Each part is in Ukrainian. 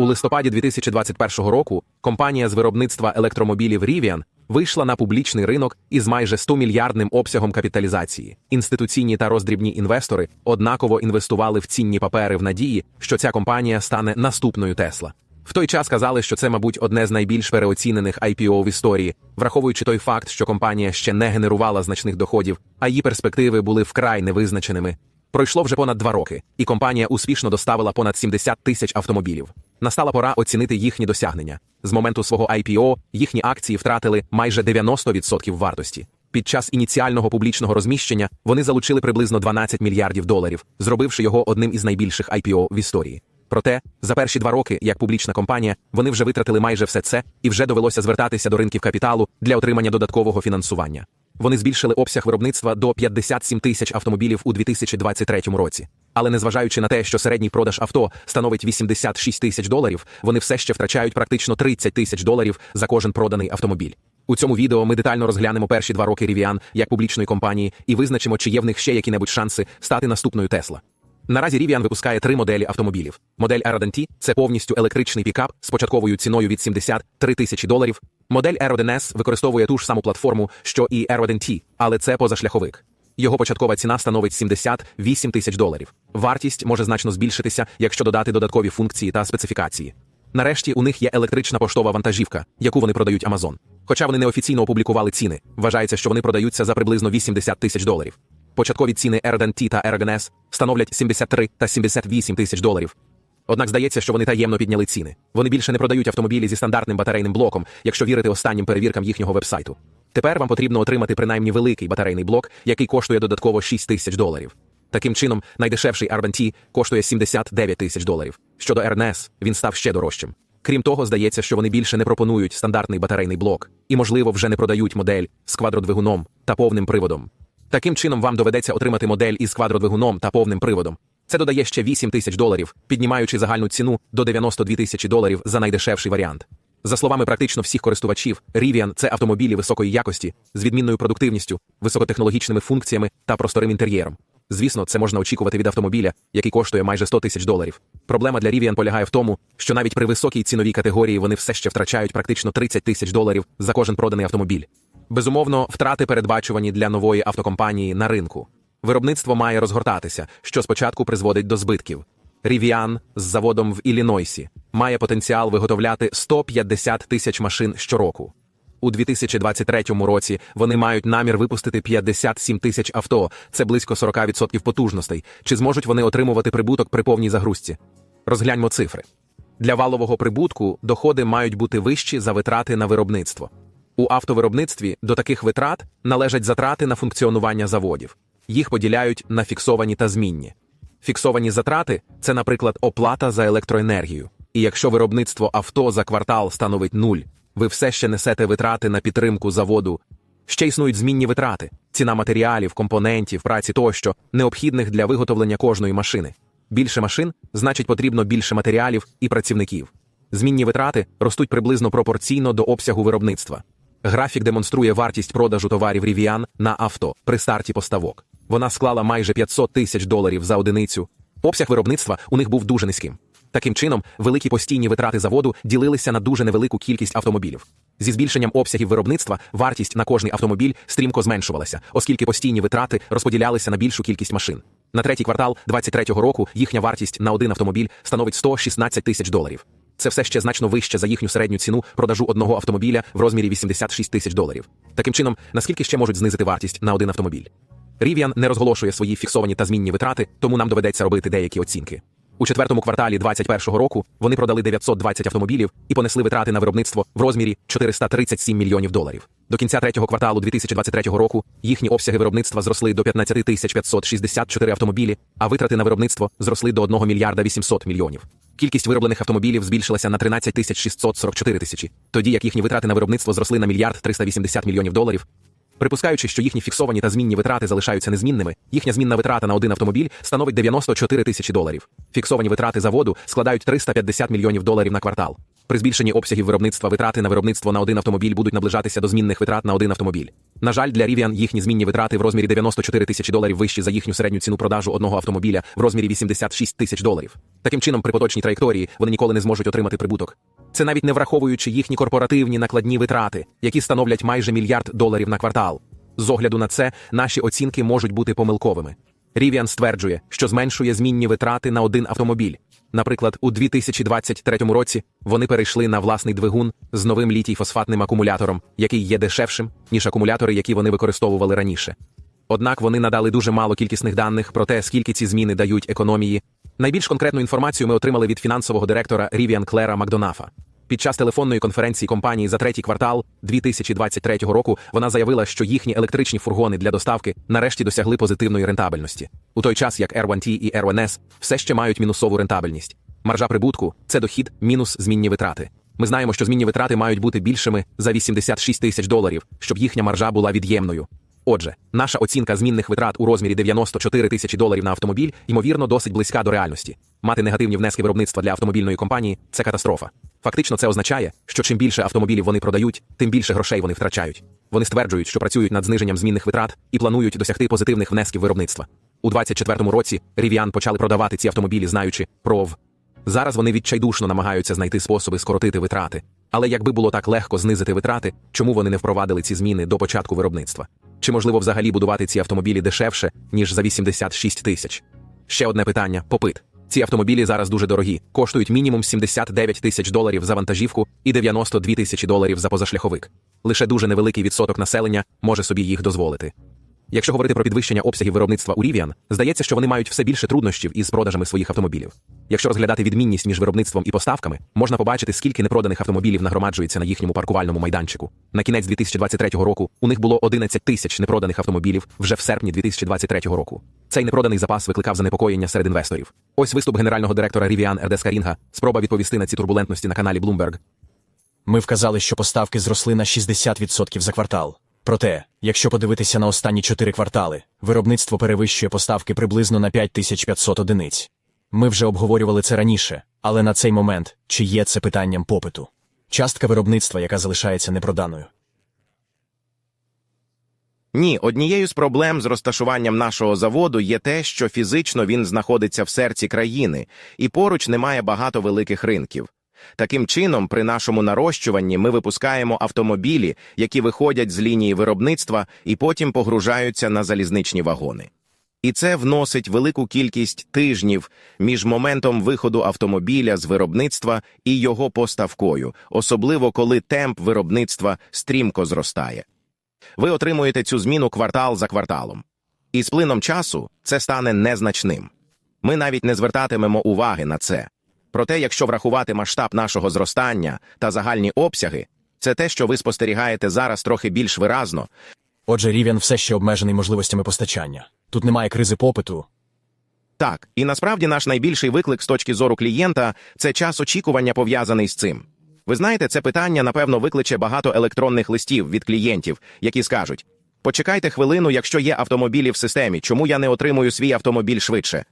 У листопаді 2021 року компанія з виробництва електромобілів Rivian вийшла на публічний ринок із майже 100 мільярдним обсягом капіталізації. Інституційні та роздрібні інвестори однаково інвестували в цінні папери в надії, що ця компанія стане наступною Тесла. В той час казали, що це, мабуть, одне з найбільш переоцінених IPO в історії, враховуючи той факт, що компанія ще не генерувала значних доходів, а її перспективи були вкрай невизначеними. Пройшло вже понад два роки, і компанія успішно доставила понад 70 тисяч автомобілів. Настала пора оцінити їхні досягнення. З моменту свого IPO їхні акції втратили майже 90% вартості. Під час ініціального публічного розміщення вони залучили приблизно 12 мільярдів доларів, зробивши його одним із найбільших IPO в історії. Проте за перші два роки, як публічна компанія, вони вже витратили майже все це і вже довелося звертатися до ринків капіталу для отримання додаткового фінансування. Вони збільшили обсяг виробництва до 57 тисяч автомобілів у 2023 році. Але незважаючи на те, що середній продаж авто становить 86 тисяч доларів, вони все ще втрачають практично 30 тисяч доларів за кожен проданий автомобіль. У цьому відео ми детально розглянемо перші два роки Rivian як публічної компанії і визначимо, чи є в них ще які-небудь шанси стати наступною Тесла. Наразі Rivian випускає три моделі автомобілів. Модель T – це повністю електричний пікап з початковою ціною від 73 тисячі доларів. Модель Aerodon S використовує ту ж саму платформу, що і Aerodon T, але це позашляховик. Його початкова ціна становить 78 тисяч доларів. Вартість може значно збільшитися, якщо додати додаткові функції та специфікації. Нарешті у них є електрична поштова вантажівка, яку вони продають Amazon. Хоча вони неофіційно опублікували ціни, вважається, що вони продаються за приблизно 80 тисяч доларів. Початкові ціни Aerodon T та Aerodon S становлять 73 та 78 тисяч доларів. Однак здається, що вони таємно підняли ціни. Вони більше не продають автомобілі зі стандартним батарейним блоком, якщо вірити останнім перевіркам їхнього вебсайту. Тепер вам потрібно отримати принаймні великий батарейний блок, який коштує додатково 6 тисяч доларів. Таким чином, найдешевший Aerodon T коштує 79 тисяч доларів. Щодо RNS, він став ще дорожчим. Крім того, здається, що вони більше не пропонують стандартний батарейний блок і, можливо, вже не продають модель з квадродвигуном та повним приводом. Таким чином, вам доведеться отримати модель із квадродвигуном та повним приводом. Це додає ще 8 тисяч доларів, піднімаючи загальну ціну до 92 тисячі доларів за найдешевший варіант. За словами практично всіх користувачів, Rivian – це автомобілі високої якості з відмінною продуктивністю, високотехнологічними функціями та просторим інтер'єром. Звісно, це можна очікувати від автомобіля, який коштує майже 100 тисяч доларів. Проблема для Rivian полягає в тому, що навіть при високій ціновій категорії вони все ще втрачають практично 30 тисяч доларів за кожен проданий автомобіль. Безумовно, втрати передбачувані для нової автокомпанії на ринку. Виробництво має розгортатися, що спочатку призводить до збитків. Rivian з заводом в Іллінойсі має потенціал виготовляти 150 тисяч машин щороку. У 2023 році вони мають намір випустити 57 тисяч авто, це близько 40% потужностей. Чи зможуть вони отримувати прибуток при повній загрузці? Розгляньмо цифри. Для валового прибутку доходи мають бути вищі за витрати на виробництво. У автовиробництві до таких витрат належать затрати на функціонування заводів. Їх поділяють на фіксовані та змінні. Фіксовані затрати це, наприклад, оплата за електроенергію. І якщо виробництво авто за квартал становить нуль, ви все ще несете витрати на підтримку заводу. Ще існують змінні витрати, ціна матеріалів, компонентів, праці тощо, необхідних для виготовлення кожної машини. Більше машин значить потрібно більше матеріалів і працівників. Змінні витрати ростуть приблизно пропорційно до обсягу виробництва. Графік демонструє вартість продажу товарів Rivian на авто при старті поставок. Вона склала майже 500 тисяч доларів за одиницю. Обсяг виробництва у них був дуже низьким. Таким чином, великі постійні витрати заводу ділилися на дуже невелику кількість автомобілів. Зі збільшенням обсягів виробництва вартість на кожний автомобіль стрімко зменшувалася, оскільки постійні витрати розподілялися на більшу кількість машин. На третій квартал 2023 року їхня вартість на один автомобіль становить 116 тисяч доларів. Це все ще значно вище за їхню середню ціну продажу одного автомобіля в розмірі 86 тисяч доларів. Таким чином, наскільки ще можуть знизити вартість на один автомобіль? Rivian не розголошує свої фіксовані та змінні витрати, тому нам доведеться робити деякі оцінки. У четвертому кварталі 2021 року вони продали 920 автомобілів і понесли витрати на виробництво в розмірі 437 мільйонів доларів. До кінця третього кварталу 2023 року їхні обсяги виробництва зросли до 15 тисяч 564 автомобілі, а витрати на виробництво зросли до 1 мільярда 800 мільйонів. Кількість вироблених автомобілів збільшилася на 13 тисяч 644 тисячі, тоді як їхні витрати на виробництво зросли на мільярд 380 мільйонів доларів. Припускаючи, що їхні фіксовані та змінні витрати залишаються незмінними, їхня змінна витрата на один автомобіль становить 94 тисячі доларів. Фіксовані витрати заводу складають 350 мільйонів доларів на квартал. При збільшенні обсягів виробництва витрати на виробництво на один автомобіль будуть наближатися до змінних витрат на один автомобіль. На жаль, для Rivian їхні змінні витрати в розмірі 94 тисячі доларів вищі за їхню середню ціну продажу одного автомобіля в розмірі 86 тисяч доларів. Таким чином, при поточній траєкторії вони ніколи не зможуть отримати прибуток. Це навіть не враховуючи їхні корпоративні накладні витрати, які становлять майже мільярд доларів на квартал. З огляду на це, наші оцінки можуть бути помилковими. Rivian стверджує, що зменшує змінні витрати на один автомобіль. Наприклад, у 2023 році вони перейшли на власний двигун з новим літій-фосфатним акумулятором, який є дешевшим, ніж акумулятори, які вони використовували раніше. Однак вони надали дуже мало кількісних даних про те, скільки ці зміни дають економії. Найбільш конкретну інформацію ми отримали від фінансового директора Rivian Клера Макдонафа. Під час телефонної конференції компанії за третій квартал 2023 року вона заявила, що їхні електричні фургони для доставки нарешті досягли позитивної рентабельності, у той час як R1T і R1S все ще мають мінусову рентабельність. Маржа прибутку це дохід мінус змінні витрати. Ми знаємо, що змінні витрати мають бути більшими за 86 тисяч доларів, щоб їхня маржа була від'ємною. Отже, наша оцінка змінних витрат у розмірі 94 тисячі доларів на автомобіль, ймовірно, досить близька до реальності. Мати негативні внески виробництва для автомобільної компанії це катастрофа. Фактично, це означає, що чим більше автомобілів вони продають, тим більше грошей вони втрачають. Вони стверджують, що працюють над зниженням змінних витрат і планують досягти позитивних внесків виробництва. У 2024 році Rivian почали продавати ці автомобілі, знаючи про в. Зараз вони відчайдушно намагаються знайти способи скоротити витрати. Але якби було так легко знизити витрати, чому вони не впровадили ці зміни до початку виробництва? Чи можливо взагалі будувати ці автомобілі дешевше, ніж за 86 тисяч? Ще одне питання: попит. Ці автомобілі зараз дуже дорогі, коштують мінімум 79 тисяч доларів за вантажівку і 92 тисячі доларів за позашляховик. Лише дуже невеликий відсоток населення може собі їх дозволити. Якщо говорити про підвищення обсягів виробництва у Rivian, здається, що вони мають все більше труднощів із продажами своїх автомобілів. Якщо розглядати відмінність між виробництвом і поставками, можна побачити, скільки непроданих автомобілів нагромаджується на їхньому паркувальному майданчику. На кінець 2023 року у них було 11 тисяч непроданих автомобілів вже в серпні 2023 року. Цей непроданий запас викликав занепокоєння серед інвесторів. Ось виступ генерального директора Rivian Ердес Карінга, спроба відповісти на ці турбулентності на каналі Bloomberg. Ми вказали, що поставки зросли на 60% за квартал. Проте, якщо подивитися на останні чотири квартали, виробництво перевищує поставки приблизно на 5500 одиниць. Ми вже обговорювали це раніше, але на цей момент чи є це питанням попиту? Частка виробництва, яка залишається непроданою. Ні, однією з проблем з розташуванням нашого заводу є те, що фізично він знаходиться в серці країни, і поруч немає багато великих ринків. Таким чином, при нашому нарощуванні ми випускаємо автомобілі, які виходять з лінії виробництва і потім погружаються на залізничні вагони. І це вносить велику кількість тижнів між моментом виходу автомобіля з виробництва і його поставкою, особливо коли темп виробництва стрімко зростає. Ви отримуєте цю зміну квартал за кварталом. І з плином часу це стане незначним. Ми навіть не звертатимемо уваги на це. Проте, якщо врахувати масштаб нашого зростання та загальні обсяги, це те, що ви спостерігаєте зараз трохи більш виразно, Отже, Рів'ян все ще обмежений можливостями постачання. Тут немає кризи попиту. Так, і насправді наш найбільший виклик з точки зору клієнта це час очікування пов'язаний з цим. Ви знаєте, це питання, напевно, викличе багато електронних листів від клієнтів, які скажуть: почекайте хвилину, якщо є автомобілі в системі, чому я не отримую свій автомобіль швидше?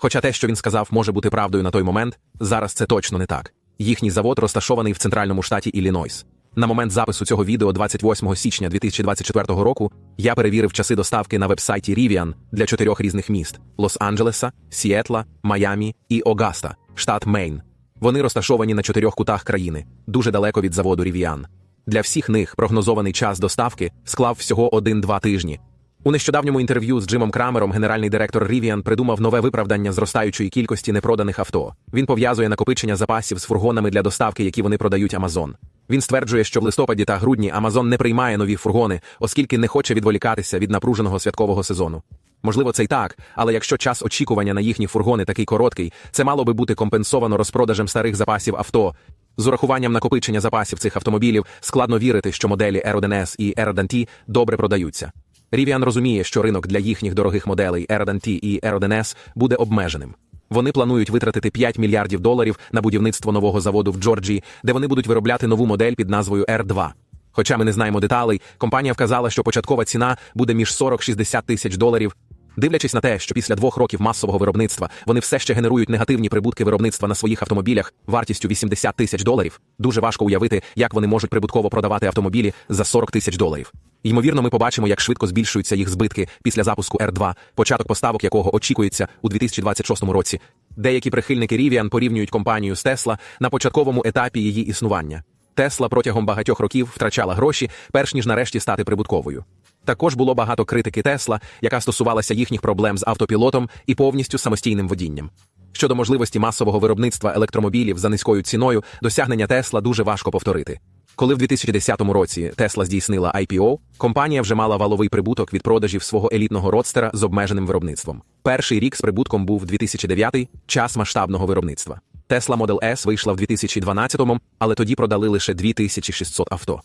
Хоча те, що він сказав, може бути правдою на той момент, зараз це точно не так. Їхній завод розташований в центральному штаті Іллінойс. На момент запису цього відео 28 січня 2024 року я перевірив часи доставки на вебсайті Rivian для чотирьох різних міст: Лос-Анджелеса, Сіетла, Майамі і Огаста, штат Мейн. Вони розташовані на чотирьох кутах країни, дуже далеко від заводу Rivian. Для всіх них прогнозований час доставки склав всього 1-2 тижні. У нещодавньому інтерв'ю з Джимом Крамером генеральний директор Rivian придумав нове виправдання зростаючої кількості непроданих авто. Він пов'язує накопичення запасів з фургонами для доставки, які вони продають Amazon. Він стверджує, що в листопаді та грудні Amazon не приймає нові фургони, оскільки не хоче відволікатися від напруженого святкового сезону. Можливо, це й так, але якщо час очікування на їхні фургони такий короткий, це мало би бути компенсовано розпродажем старих запасів авто. З урахуванням накопичення запасів цих автомобілів складно вірити, що моделі R1S і R1T добре продаються. Rivian розуміє, що ринок для їхніх дорогих моделей R1T і R1S буде обмеженим. Вони планують витратити 5 мільярдів доларів на будівництво нового заводу в Джорджії, де вони будуть виробляти нову модель під назвою R2. Хоча ми не знаємо деталей, компанія вказала, що початкова ціна буде між 40-60 тисяч доларів. Дивлячись на те, що після двох років масового виробництва вони все ще генерують негативні прибутки виробництва на своїх автомобілях вартістю 80 тисяч доларів, дуже важко уявити, як вони можуть прибутково продавати автомобілі за 40 тисяч доларів. Ймовірно, ми побачимо, як швидко збільшуються їх збитки після запуску R2, початок поставок якого очікується у 2026 році. Деякі прихильники Rivian порівнюють компанію з Tesla на початковому етапі її існування. Тесла протягом багатьох років втрачала гроші, перш ніж нарешті стати прибутковою. Також було багато критики Тесла, яка стосувалася їхніх проблем з автопілотом і повністю самостійним водінням. Щодо можливості масового виробництва електромобілів за низькою ціною, досягнення Тесла дуже важко повторити. Коли в 2010 році Тесла здійснила IPO, компанія вже мала валовий прибуток від продажів свого елітного родстера з обмеженим виробництвом. Перший рік з прибутком був 2009 час масштабного виробництва. Tesla Model S вийшла в 2012-му, але тоді продали лише 2600 авто.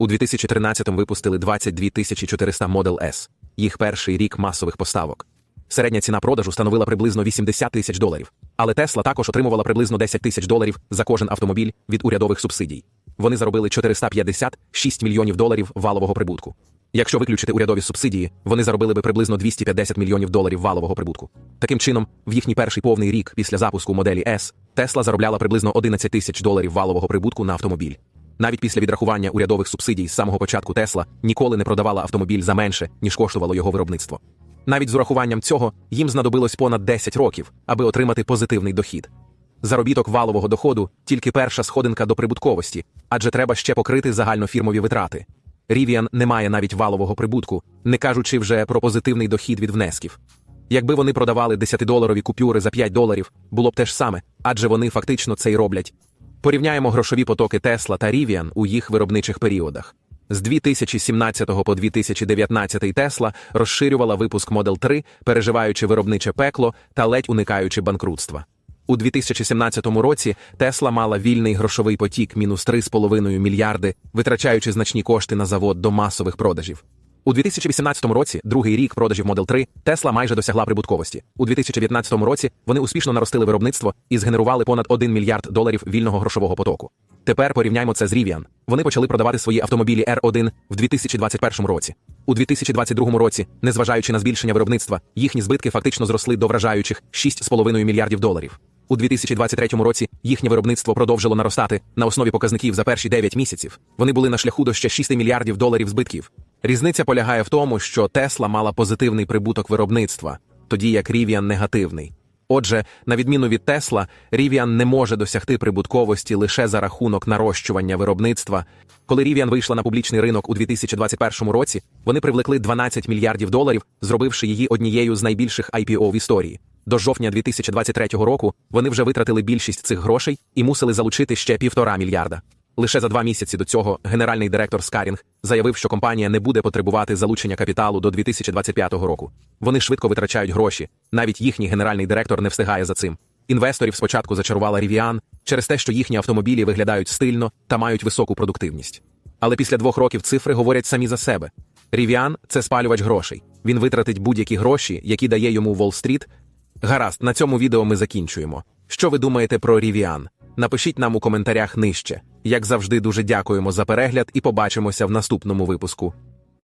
У 2013-му випустили 22 400 Model S, їх перший рік масових поставок. Середня ціна продажу становила приблизно 80 тисяч доларів, але Tesla також отримувала приблизно 10 тисяч доларів за кожен автомобіль від урядових субсидій. Вони заробили 456 мільйонів доларів валового прибутку. Якщо виключити урядові субсидії, вони заробили би приблизно 250 мільйонів доларів валового прибутку. Таким чином, в їхній перший повний рік після запуску моделі S, Tesla заробляла приблизно 11 тисяч доларів валового прибутку на автомобіль. Навіть після відрахування урядових субсидій з самого початку Tesla ніколи не продавала автомобіль за менше, ніж коштувало його виробництво. Навіть з урахуванням цього їм знадобилось понад 10 років, аби отримати позитивний дохід. Заробіток валового доходу тільки перша сходинка до прибутковості, адже треба ще покрити загальнофірмові витрати. Rivian не має навіть валового прибутку, не кажучи вже про позитивний дохід від внесків. Якби вони продавали 10-доларові купюри за 5 доларів, було б те ж саме, адже вони фактично це й роблять. Порівняємо грошові потоки Tesla та Rivian у їх виробничих періодах. З 2017 по 2019 Tesla розширювала випуск Model 3, переживаючи виробниче пекло та ледь уникаючи банкрутства. У 2017 році Тесла мала вільний грошовий потік мінус 3,5 мільярди, витрачаючи значні кошти на завод до масових продажів. У 2018 році, другий рік продажів Model 3, Тесла майже досягла прибутковості. У 2019 році вони успішно наростили виробництво і згенерували понад 1 мільярд доларів вільного грошового потоку. Тепер порівняймо це з Rivian. Вони почали продавати свої автомобілі R1 в 2021 році. У 2022 році, незважаючи на збільшення виробництва, їхні збитки фактично зросли до вражаючих 6,5 мільярдів доларів. У 2023 році їхнє виробництво продовжило наростати на основі показників за перші 9 місяців. Вони були на шляху до ще 6 мільярдів доларів збитків. Різниця полягає в тому, що Тесла мала позитивний прибуток виробництва, тоді як Rivian – негативний. Отже, на відміну від Тесла, Rivian не може досягти прибутковості лише за рахунок нарощування виробництва. Коли Rivian вийшла на публічний ринок у 2021 році, вони привлекли 12 мільярдів доларів, зробивши її однією з найбільших IPO в історії. До жовтня 2023 року вони вже витратили більшість цих грошей і мусили залучити ще півтора мільярда. Лише за два місяці до цього генеральний директор Скарінг заявив, що компанія не буде потребувати залучення капіталу до 2025 року. Вони швидко витрачають гроші. Навіть їхній генеральний директор не встигає за цим. Інвесторів спочатку зачарувала Rivian через те, що їхні автомобілі виглядають стильно та мають високу продуктивність. Але після двох років цифри говорять самі за себе. Rivian – це спалювач грошей. Він витратить будь-які гроші, які дає йому Уолл-стріт. Гаразд, на цьому відео ми закінчуємо. Що ви думаєте про Rivian? Напишіть нам у коментарях нижче. Як завжди, дуже дякуємо за перегляд і побачимося в наступному випуску.